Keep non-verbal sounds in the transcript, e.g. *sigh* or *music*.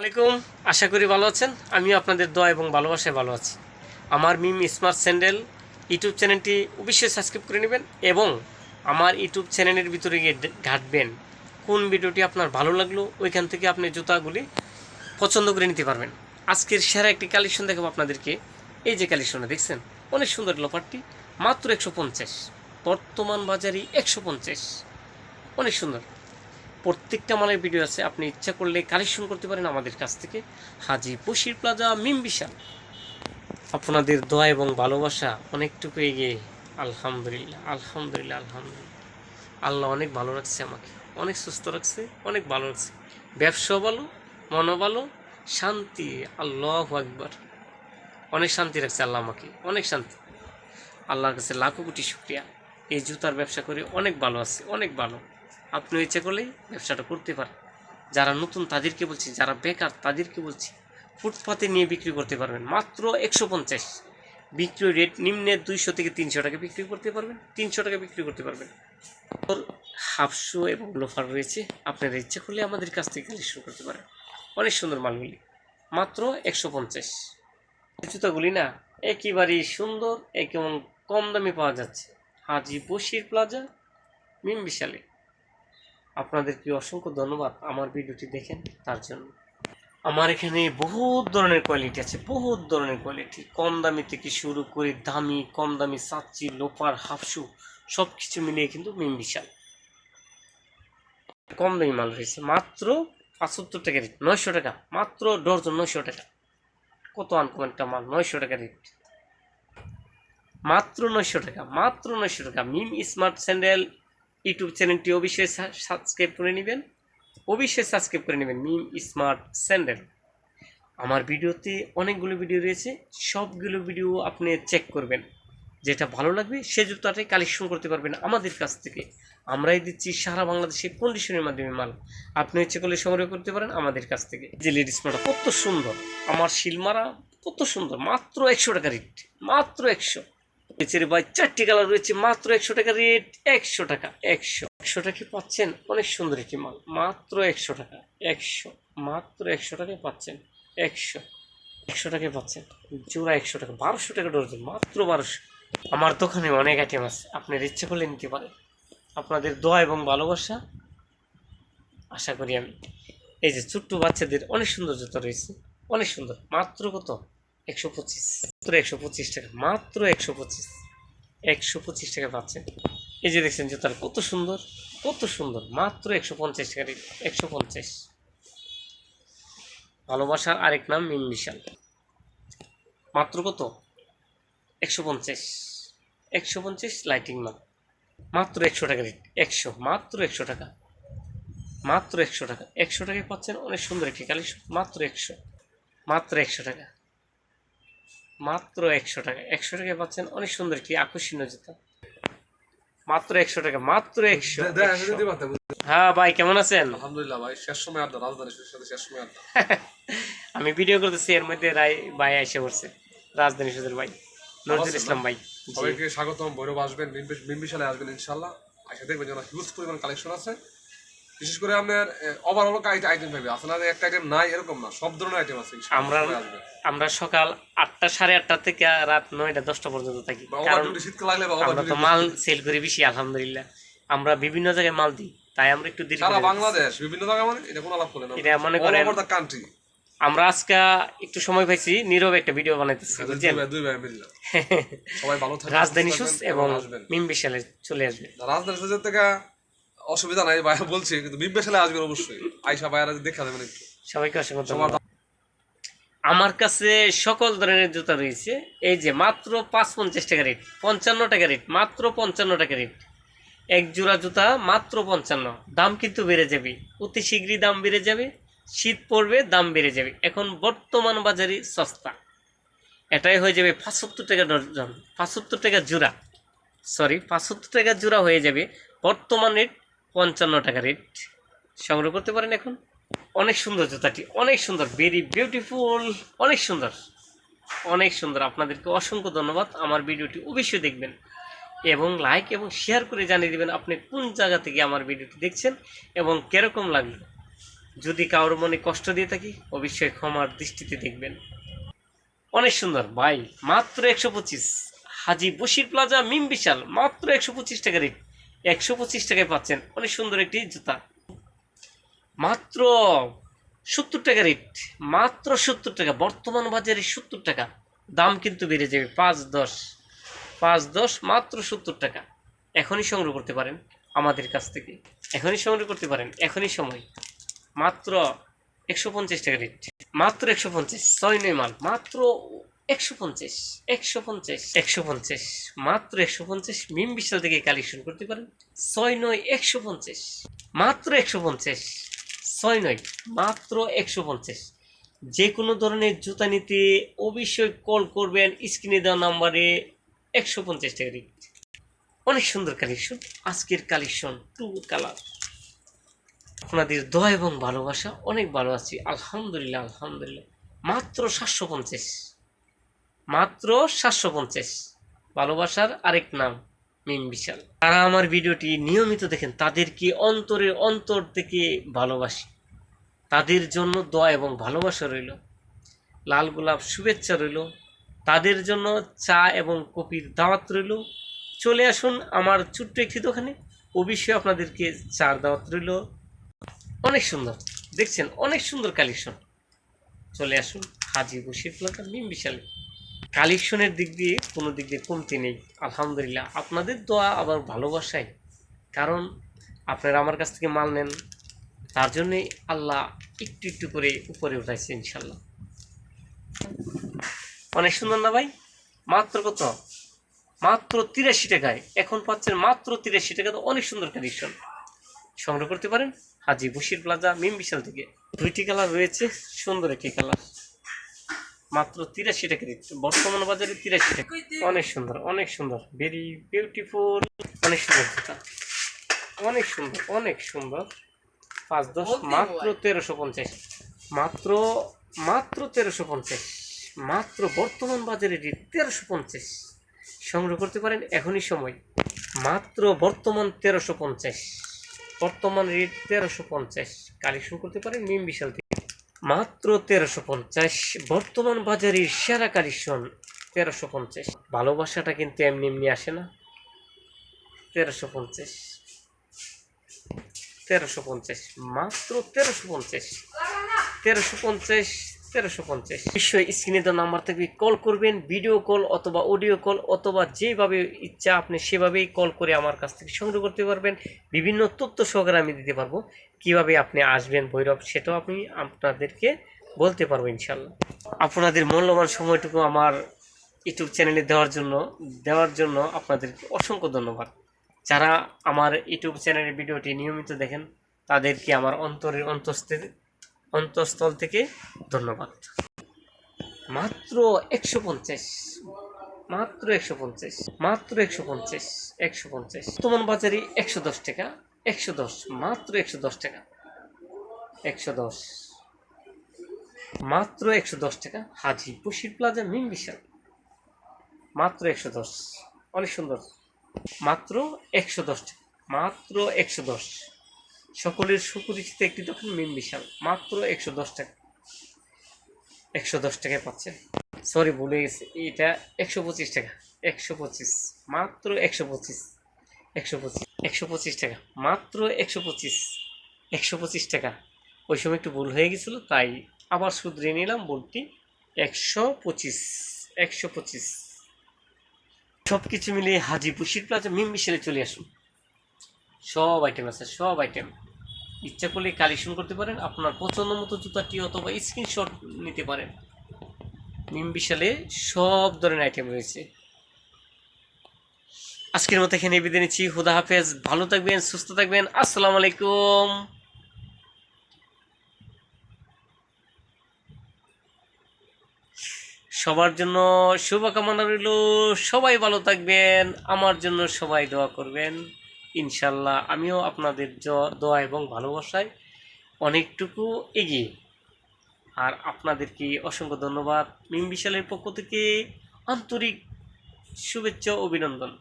আলাইকুম, আশা করি ভালো আছেন। আমি আপনাদের দোয়া এবং ভালোবাসায় ভালো আছি। আমার মিম স্মার্ট স্যান্ডেল ইউটিউব চ্যানেলটি অবশ্যই সাবস্ক্রাইব করে নেবেন এবং আমার ইউটিউব চ্যানেলের ভিতরে গিয়ে ঘাঁটবেন। কোন ভিডিওটি আপনার ভালো লাগল, ওইখান থেকে আপনি জুতাগুলি পছন্দ করে নিতে পারবেন। আজকের সেরা একটি কালেকশন দেখাবো আপনাদেরকে। এই যে কালেকশনটা দেখছেন, অনেক সুন্দর লোপারটি মাত্র একশো পঞ্চাশ। বর্তমান বাজারই একশো পঞ্চাশ। অনেক সুন্দর। প্রত্যেকটা মালের ভিডিও আছে। আপনি ইচ্ছা করলে কালেকশন করতে পারেন আমাদের কাছ থেকে। হাজি বশির প্লাজা, মিম বিশাল। আপনাদের দোয়া এবং ভালোবাসা অনেকটুকু এগিয়ে। আলহামদুলিল্লাহ আলহামদুলিল্লাহ আলহামদুলিল্লাহ। আল্লাহ অনেক ভালো রাখছে আমাকে। অনেক সুস্থ রাখছে, অনেক ভালো রাখছে। ব্যবসাও ভালো, মনও ভালো। শান্তি, আল্লাহ একবার অনেক শান্তি রাখছে আল্লাহ আমাকে। অনেক শান্তি। আল্লাহর কাছে লাখো কোটি শুক্রিয়া। এই জুতার ব্যবসা করে অনেক ভালো আছে, অনেক ভালো। আপনি ইচ্ছে করলেই ব্যবসাটা করতে পারেন। যারা নতুন, তাদেরকে বলছি, যারা বেকার, তাদেরকে বলছি, ফুটপাতে নিয়ে বিক্রি করতে পারবেন। মাত্র একশো পঞ্চাশ। বিক্রি রেট নিম্নে দুইশো থেকে তিনশো টাকা বিক্রি করতে পারবেন, তিনশো টাকা বিক্রি করতে পারবেন। ওর হাফশো এবং লোফার রয়েছে। আপনারা ইচ্ছে করলে আমাদের কাছ থেকে কালেকশন করতে পারেন। অনেক সুন্দর মালগুলি। মাত্র একশো পঞ্চাশ। জুতাগুলি না, একেবারেই সুন্দর এবং কম দামে পাওয়া যাচ্ছে। হাজি বসির প্লাজা, মিম বিশালে। আপনাদেরকে অসংখ্য ধন্যবাদ আমার ভিডিওটি দেখেন তার জন্য। আমার এখানে বহুত ধরনের কোয়ালিটি আছে, বহুত ধরনের কোয়ালিটি কম দামি থেকে শুরু করে দামি, কম দামি সাচ্চি লোপার হাফসু সব কিছু মিলিয়ে কিন্তু মিম বিশাল। কম দামি মাল রয়েছে মাত্র পঁচাত্তর টাকা রেট নয়শো টাকা, মাত্র ডর্জন নয়শো টাকা। কত আনকমন একটা মাল, নয়শো টাকা রেট মাত্র নয়শো টাকা, মাত্র নয়শো টাকা, মিম স্মার্ট স্যান্ডেল ইউটিউব চ্যানেলটি অবশ্যই সাবস্ক্রাইব করে নেবেন। অবশ্যই সাবস্ক্রাইব করে নেবেন, মিম স্মার্ট স্যান্ডেল। আমার ভিডিওতে অনেকগুলো ভিডিও রয়েছে, সবগুলো ভিডিও আপনি চেক করবেন। যেটা ভালো লাগবে সে জুতাটাই কালেকশন করতে পারবেন আমাদের কাছ থেকে। আমরাই দিচ্ছি সারা বাংলাদেশে কন্ডিশনের মাধ্যমে মাল। আপনি ইচ্ছে করলে সংগ্রহ করতে পারেন আমাদের কাছ থেকে। যে লেডিস মালটা কত সুন্দর। আমার শিলমারা কত সুন্দর, মাত্র একশো টাকা রেট, মাত্র একশো। এছাড়া ভাই চারটি কালার রয়েছে মাত্র একশো টাকা, রেট একশো টাকা, একশো। একশো টাকা পাচ্ছেন? অনেক সুন্দর একটি মাল, মাত্র একশো টাকা, একশো, মাত্র একশো টাকায় পাচ্ছেন, একশো একশো টাকায় পাচ্ছেন, জোড়া একশো টাকা, বারোশো টাকা ডর্জন মাত্র বারোশো। আমার দোকানে অনেক আইটেম আছে, আপনার ইচ্ছে করলে নিতে পারেন। আপনাদের দোয়া এবং ভালোবাসা, আশা করি আমি। এই যে ছোট্ট বাচ্চাদের অনেক সুন্দর জুতো রয়েছে, অনেক সুন্দর, মাত্র কত? একশো পঁচিশ। মাত্র একশো পঁচিশ টাকা, মাত্র একশো পঁচিশ। একশো পঁচিশ টাকা পাচ্ছেন এই যে দেখছেন জুতার কত সুন্দর কত সুন্দর, মাত্র একশো পঞ্চাশ টাকা একশো পঞ্চাশ। ভালোবাসার আরেক নাম মিম বিশাল মাত্র কত? একশো পঞ্চাশ। একশো পঞ্চাশ লাইটিং মাল। মাত্র একশো টাকা রেট, একশো, মাত্র একশো টাকা। মাত্র একশো টাকা। একশো টাকায় পাচ্ছেন অনেক সুন্দর একটি কালেকশন মাত্র একশো। মাত্র একশো টাকা। মাত্র একশো টাকা। একশো টাকায় পাচ্ছেন অনেক সুন্দর একটি আকর্ষণীয় জুতা। মাত্র একশো টাকা মাত্র একশো। হ্যাঁ ভাই কেমন আছেন? আলহামদুলিল্লাহ ভাই শেষ সময় আড্ডা রাজধানী সাথে শেষ সময় আড্ডা *laughs* আমি ভিডিও করতেছি এর মধ্যে রাই ভাই এসে পড়ছে। রাজধানী সুদের ভাই নজরুল ইসলাম ভাই। সবাইকে স্বাগতম ভৈরব আসবেন বিম্বিশালে আসবেন ইনশাল্লাহ। আশা দেখবেন হিউজ পরিমাণ কালেকশন আছে। বিশেষ করে আপনার ওভারঅল আইটেম পাবে আসলে একটা আইটেম নাই এরকম না। সব ধরনের আইটেম আছে। আমরা আমরা সকাল আটটা সাড়ে আটটা থেকে রাত নয়টা দশটা পর্যন্ত থাকি। আমরা তো মাল সেল করি বেশি আলহামদুলিল্লাহ। আমরা বিভিন্ন জায়গায় মাল দিই তাই আমরা একটু দেরি সারা বাংলাদেশ বিভিন্ন জায়গা মানে এটা কোনো আলাপ করে না। এটা মনে করেন- দ্য কান্ট্রি আমরা আজকে একটু সময় পাইছি নীরব একটা ভিডিও বানাইতেছি বুঝছেন? দুই ভাই মিললাম *laughs* সবাই ভালো থাকবেন রাজধানী সুস এবং মিম বিশালে চলে আসবে। রাজধানী সুসের থেকে অসুবিধা নাই ভাই বলছি কিন্তু বিম্বিশালে আসবেন অবশ্যই। আইসা ভাইয়ারা দেখা দেবেন একটু। সবাইকে অসংখ্য আমার কাছে সকল ধরনের জুতা রয়েছে। এই যে মাত্র পাঁচ পঞ্চাশ টাকা রেট পঞ্চান্ন টাকা রেট মাত্র পঞ্চান্ন টাকা রেট। এক জোড়া জুতা মাত্র পঞ্চান্ন। দাম কিন্তু বেড়ে যাবে। অতি শীঘ্রই দাম বেড়ে যাবে। শীত পড়বে দাম বেড়ে যাবে। এখন বর্তমান বাজারে সস্তা। এটাই হয়ে যাবে পাঁচাত্তর টাকা ডজন পাঁচাত্তর টাকা জোড়া। সরি পাঁচাত্তর টাকা জোড়া হয়ে যাবে। বর্তমান রেট পঞ্চান্ন টাকা রেট সংগ্রহ করতে পারেন এখন। অনেক সুন্দর জুতাটি, অনেক সুন্দর ভেরি বিউটিফুল অনেক সুন্দর। অনেক সুন্দর। আপনাদেরকে অসংখ্য ধন্যবাদ। আমার ভিডিওটি অবশ্যই দেখবেন এবং লাইক এবং শেয়ার করে জানিয়ে দেবেন আপনি কোন জায়গা থেকে আমার ভিডিওটি দেখছেন এবং কীরকম লাগল। যদি কারোর মনে কষ্ট দিয়ে থাকি, অবশ্যই ক্ষমার দৃষ্টিতে দেখবেন। অনেক সুন্দর। ভাই, মাত্র একশো পঁচিশ। হাজি বশির প্লাজা, মিম বিশাল, মাত্র একশো পঁচিশ টাকা রেট একশো পঁচিশ টাকায় পাচ্ছেন। অনেক সুন্দর একটি জুতা। মাত্র সত্তর টাকা রেট মাত্র সত্তর টাকা। বর্তমান বাজারে সত্তর টাকা। দাম কিন্তু বেড়ে যাবে পাঁচ দশ। পাঁচ দশ মাত্র সত্তর টাকা। এখনই সংগ্রহ করতে পারেন আমাদের কাছ থেকে। এখনই সংগ্রহ করতে পারেন। এখনই সময়। মাত্র একশো পঞ্চাশ টাকা রেট মাত্র একশো পঞ্চাশ। ছয় নয় মাল। মাত্র একশো পঞ্চাশ একশো পঞ্চাশ। একশো পঞ্চাশ, মাত্র একশো পঞ্চাশ মিম বিশাল থেকে কালেকশন করতে পারেন। ছয় নয়, একশো পঞ্চাশ। মাত্র একশো পঞ্চাশ, ছয় নয়, মাত্র একশো পঞ্চাশ। যে কোনো ধরনের জুতা নিতে অবশ্যই কল করবেন, স্ক্রিনে দেওয়া নাম্বারে একশো পঞ্চাশ টাকা রেট। অনেক সুন্দর কালেকশন, আজকের কালেকশন টু কালার। আপনাদের দোয়া এবং ভালোবাসা অনেক ভালো আছি, আলহামদুলিল্লাহ আলহামদুলিল্লাহ। মাত্র সাতশো পঞ্চাশ। মাত্র সাতশো পঞ্চাশ। ভালোবাসার আরেক নাম, মিম বিশাল। তারা আমার ভিডিওটি নিয়মিত দেখেন, তাদেরকে অন্তরের অন্তর থেকে ভালোবাসি। তাদের জন্য দোয়া এবং ভালোবাসা রইল। লাল গোলাপ শুভেচ্ছা রইল। তাদের জন্য চা এবং কপির দাওয়াত রইল। চলে আসুন আমার ছোট্ট একটি দোকানে। অবশ্যই আপনাদেরকে চার দাওয়াত রইল। অনেক সুন্দর। দেখছেন, অনেক সুন্দর কালেকশন। চলে আসুন হাজি বসির প্লাজা মিম বিশালে। কালেকশনের দিক দিয়ে কোনো দিক দিয়ে কমতি নেই, আলহামদুলিল্লাহ। আপনাদের দোয়া আবার ভালোবাসায়, কারণ আপনারা আমার কাছ থেকে মাল নেন, তার জন্যে আল্লাহ একটু একটু করে উপরে উঠাইছে ইনশাল্লাহ। অনেক সুন্দর না ভাই? মাত্র কত? মাত্র তিরাশি টাকায়। এখন পাচ্ছেন মাত্র তিরাশি টাকা, তো অনেক সুন্দর কালেকশন। সংগ্রহ করতে পারেন হাজি বশির প্লাজা, মিম বিশাল থেকে। দুইটি কালার রয়েছে, সুন্দর একটি কালার। মাত্র তিরাশি টাকা দিচ্ছে। বর্তমান বাজারে তিরাশি টাকা। অনেক সুন্দর অনেক সুন্দর। ভেরি বিউটিফুল অনেক সুন্দর। অনেক সুন্দর অনেক সুন্দর। পাঁচ দশ মাত্র তেরোশো পঞ্চাশ। মাত্র মাত্র তেরোশো পঞ্চাশ। মাত্র বর্তমান বাজারে রেট তেরোশো পঞ্চাশ। সংগ্রহ করতে পারেন এখনই সময়। মাত্র বর্তমান তেরোশো পঞ্চাশ। বর্তমান রেট তেরোশো পঞ্চাশ। কালেকশন করতে পারেন মিম বিশাল থেকে। মাত্র তেরোশো পঞ্চাশ, বর্তমান বাজারের সেরা কালেকশন তেরোশো পঞ্চাশ। ভালোবাসাটা কিন্তু এমনি এমনি আসে না। তেরোশো পঞ্চাশ। তেরোশো পঞ্চাশ, মাত্র তেরোশো পঞ্চাশ। তেরোশো পঞ্চাশ তেরোশো পঞ্চাশ। নিশ্চয়ই স্ক্রিনে দেওয়া নাম্বার থেকে কল করবেন ভিডিও কল অথবা অডিও কল অথবা যেভাবে ইচ্ছা আপনি সেভাবেই কল করে আমার কাছ থেকে সংগ্রহ করতে পারবেন। বিভিন্ন তথ্য সহকারে আমি দিতে পারব। কীভাবে আপনি আসবেন ভৈরব সেটাও আপনি আপনাদেরকে বলতে পারব ইনশাল্লাহ আপনাদের মূল্যবান সময়টুকু আমার ইউটিউব চ্যানেলে দেওয়ার জন্য দেওয়ার জন্য আপনাদেরকে অসংখ্য ধন্যবাদ। যারা আমার ইউটিউব চ্যানেলের ভিডিওটি নিয়মিত দেখেন, তাদেরকে আমার অন্তরের অন্তস্থের অন্তঃস্থল থেকে ধন্যবাদ। মাত্র একশো পঞ্চাশ, মাত্র একশো পঞ্চাশ, মাত্র একশো পঞ্চাশ একশো পঞ্চাশ। বর্তমান বাজারে একশো দশ টাকা, একশো দশ, মাত্র একশো দশ টাকা। একশো দশ, মাত্র একশো দশ টাকা হাজি বসির প্লাজা মিম বিশাল। মাত্র একশো দশ, অনেক সুন্দর। মাত্র একশো দশ টাকা, মাত্র একশো দশ। সকলের সুপরিচিত একটি দোকান, মিম বিশাল। মাত্র একশো দশ টাকা। একশো দশ টাকায় পাচ্ছেন। সরি ভুলে গেছে। এটা একশো পঁচিশ টাকা। একশো পঁচিশ। মাত্র একশো পঁচিশ। একশো পঁচিশ। একশো পঁচিশ টাকা। মাত্র একশো পঁচিশ। একশো পঁচিশ টাকা। ওই সময় একটু ভুল হয়ে গেছিল, তাই আবার শুধরে নিলাম বলটি একশো পঁচিশ। একশো পঁচিশ। সব কিছু মিলিয়ে হাজি বুশির প্লাজা মিম মিশেলে চলে আসুন। সব আইটেম আছে, সব আইটেম ইচ্ছা করলে কালেকশন করতে পারেন, আপনার পছন্দ মতো জুতাটি অথবা স্ক্রিনশট নিতে পারেন। মিম বিশালে সব ধরনের আইটেম রয়েছে। আজকের মতো এখানে বিদায় নিচ্ছি। হুদা হাফেজ, ভালো থাকবেন, সুস্থ থাকবেন। আসসালামু আলাইকুম। সবার জন্য শুভকামনা রইল। সবাই ভালো থাকবেন। আমার জন্য সবাই দোয়া করবেন। ইনশাল্লাহ আমিও আপনাদের দোয়া এবং ভালোবাসায় অনেকটুকু এগিয়ে। আর আপনাদেরকে অসংখ্য ধন্যবাদ। মিম বিশালের পক্ষ থেকে আন্তরিক শুভেচ্ছা অভিনন্দন।